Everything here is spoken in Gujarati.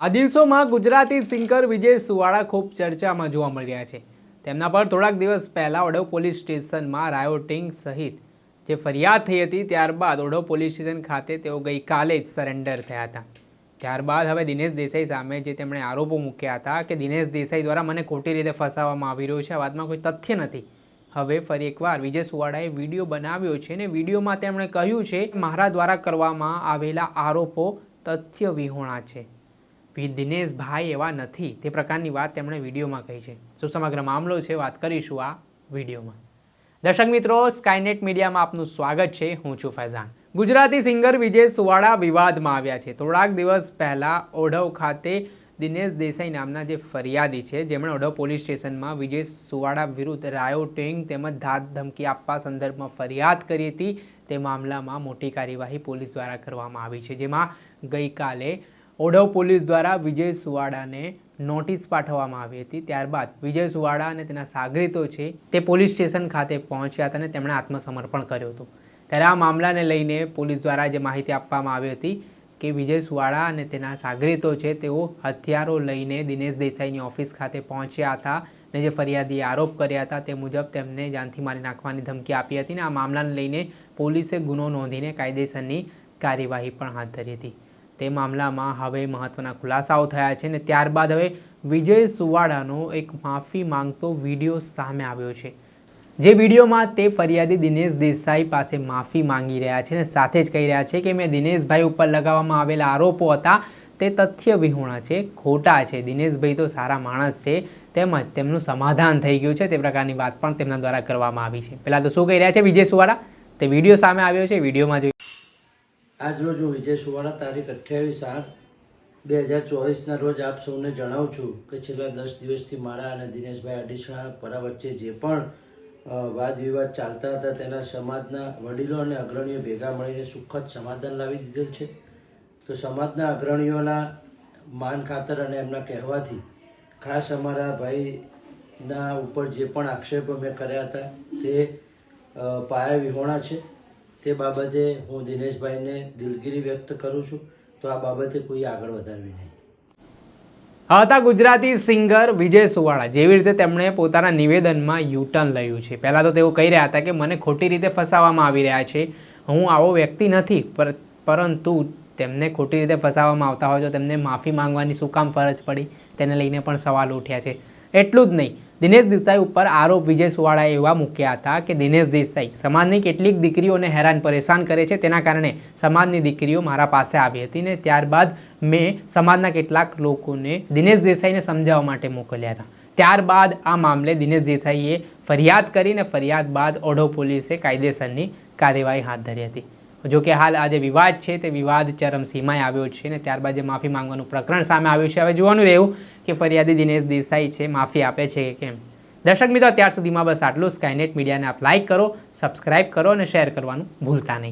આ દિવસોમાં ગુજરાતી સિંગર વિજય સુવાળા ખૂબ ચર્ચામાં જોવા મળી રહ્યા છે. તેમના પર થોડાક દિવસ પહેલાં ઓડવ પોલીસ સ્ટેશનમાં રાયોટિંગ સહિત જે ફરિયાદ થઈ હતી ત્યારબાદ ઓડવ પોલીસ સ્ટેશન ખાતે તેઓ ગઈકાલે જ સરેન્ડર થયા હતા. ત્યારબાદ હવે દિનેશ દેસાઈ સામે જે તેમણે આરોપો મૂક્યા હતા કે દિનેશ દેસાઈ દ્વારા મને ખોટી રીતે ફસાવવામાં આવી રહ્યો છે, આ વાતમાં કોઈ તથ્ય નથી. હવે ફરી એકવાર વિજય સુવાળાએ વીડિયો બનાવ્યો છે અને વિડીયોમાં તેમણે કહ્યું છે મારા દ્વારા કરવામાં આવેલા આરોપો તથ્ય વિહોણા છે. દિનેશભાઈ એવા નથી. તે પ્રકારની વાત તેમણે વિડીયોમાં કહી છે. શું સમગ્ર મામલો છે? વાત કરીશું આ વિડીયોમાં. દર્શક મિત્રો સ્કાયનેટ મીડિયામાં આપનું સ્વાગત છે. હું છું ફૈઝાન. ગુજરાતી સિંગર વિજય સુવાળા વિવાદમાં આવ્યા છે. થોડાક દિવસ પહેલાં ઓઢવ ખાતે દિનેશ દેસાઈ નામના જે ફરિયાદી છે, જેમણે ઓઢવ પોલીસ સ્ટેશનમાં વિજય સુવાળા વિરુદ્ધ રાયોટિંગ તેમજ ધાત ધમકી આપવા સંદર્ભમાં ફરિયાદ કરી હતી. તે મામલામાં મોટી કાર્યવાહી પોલીસ દ્વારા કરવામાં આવી છે, જેમાં ગઈકાલે ઓઢવ પોલીસ દ્વારા વિજય સુવાડાને નોટિસ પાઠવવામાં આવી હતી. ત્યારબાદ વિજય સુવાડા અને તેના સાગરીતો છે તે પોલીસ સ્ટેશન ખાતે પહોંચ્યા હતા અને તેમણે આત્મસમર્પણ કર્યું હતું. ત્યારે આ મામલાને લઈને પોલીસ દ્વારા જે માહિતી આપવામાં આવી હતી કે વિજય સુવાડા અને તેના સાગરીતો છે, તેઓ હથિયારો લઈને દિનેશ દેસાઈની ઓફિસ ખાતે પહોંચ્યા હતા અને જે ફરિયાદીએ આરોપ કર્યા હતા તે મુજબ તેમને જાનથી મારી નાખવાની ધમકી આપી હતી અને આ મામલાને લઈને પોલીસે ગુનો નોંધીને કાયદેસરની કાર્યવાહી પણ હાથ ધરી હતી. તે મામલામાં હવે મહત્વના ખુલાસાઓ થયા છે અને ત્યારબાદ હવે વિજય સુવાડાનો એક માફી માંગતો વીડિયો સામે આવ્યો છે. જે વિડીયોમાં તે ફરિયાદી દિનેશ દેસાઈ પાસે માફી માંગી રહ્યા છે અને સાથે જ કહી રહ્યા છે કે મેં દિનેશભાઈ ઉપર લગાવવામાં આવેલા આરોપો હતા તે તથ્ય વિહોણા છે, ખોટા છે. દિનેશભાઈ તો સારા માણસ છે તેમજ તેમનું સમાધાન થઈ ગયું છે, તે પ્રકારની વાત પણ તેમના દ્વારા કરવામાં આવી છે. પહેલાં તો શું કહી રહ્યા છે વિજય સુવાડા? તે વીડિયો સામે આવ્યો છે, વિડીયોમાં જોઈ આજ રોજ હું વિજય સુવાળા તારીખ અઠ્યાવીસ આઠ બે હજાર ચોવીસના રોજ આપ સૌને જણાવું છું કે છેલ્લા દસ દિવસથી મારા અને દિનેશભાઈ અડીસણા પરા વચ્ચે જે પણ વાદ વિવાદ ચાલતા હતા તેના સમાજના વડીલો અને અગ્રણીઓ ભેગા મળીને સુખદ સમાધાન લાવી દીધેલ છે. તો સમાજના અગ્રણીઓના માન ખાતર અને એમના કહેવાથી ખાસ અમારા ભાઈના ઉપર જે પણ આક્ષેપો મેં કર્યા હતા તે પાયા વિહોણા છે. તે બાબતે હું દિનેશભાઈને દિલગીરી વ્યક્ત કરું છું. તો આ બાબતે કોઈ આગળ વધારવી નહીં. હતા ગુજરાતી સિંગર વિજય સુવાળા. જેવી રીતે તેમણે પોતાના નિવેદનમાં યુટર્ન લયું છે. પહેલાં તો તેઓ કહી રહ્યા હતા કે, મને ખોટી રીતે ફસાવવામાં આવી રહ્યા છે. હું આવો વ્યક્તિ નથી પરંતુ તેમને ખોટી રીતે ફસાવવામાં આવતા હોય તો તેમને માફી માંગવાની શું કામ ફરજ પડી? તેને લઈને પણ સવાલ ઉઠ્યા છે. એટલું જ નહીં. દિનેશ દેસાઈ ઉપર આરોપ વિજય સુવાળાએ એવા મૂક્યા હતા કે દિનેશ દેસાઈ સમાજની કેટલીક દીકરીઓને હેરાન પરેશાન કરે છે, તેના કારણે સમાજની દીકરીઓ મારા પાસે આવી હતી ને ત્યારબાદ મેં સમાજના કેટલાક લોકોને દિનેશ દેસાઈને સમજાવવા માટે મોકલ્યા હતા. ત્યારબાદ આ મામલે દિનેશ દેસાઈએ ફરિયાદ કરીને ફરિયાદ બાદ ઓઢો પોલીસે કાયદેસરની કાર્યવાહી હાથ ધરી હતી. જો કે હાલ આ જે વિવાદ છે તે વિવાદ ચરમસીમાએ આવ્યો છે ને ત્યારબાદ જે માફી માંગવાનું પ્રકરણ સામે આવ્યું છે, હવે જોવાનું રહ્યું કે ફરિયાદી દિનેશ દેસાઈ છે, માફી આપે છે કે કેમ? દર્શક મિત્રો અત્યાર સુધીમાં બસ આટલું સ્કાયનેટ મીડિયાને આપ લાઇક કરો સબસ્ક્રાઇબ કરો અને શેર કરવાનું ભૂલતા નહીં.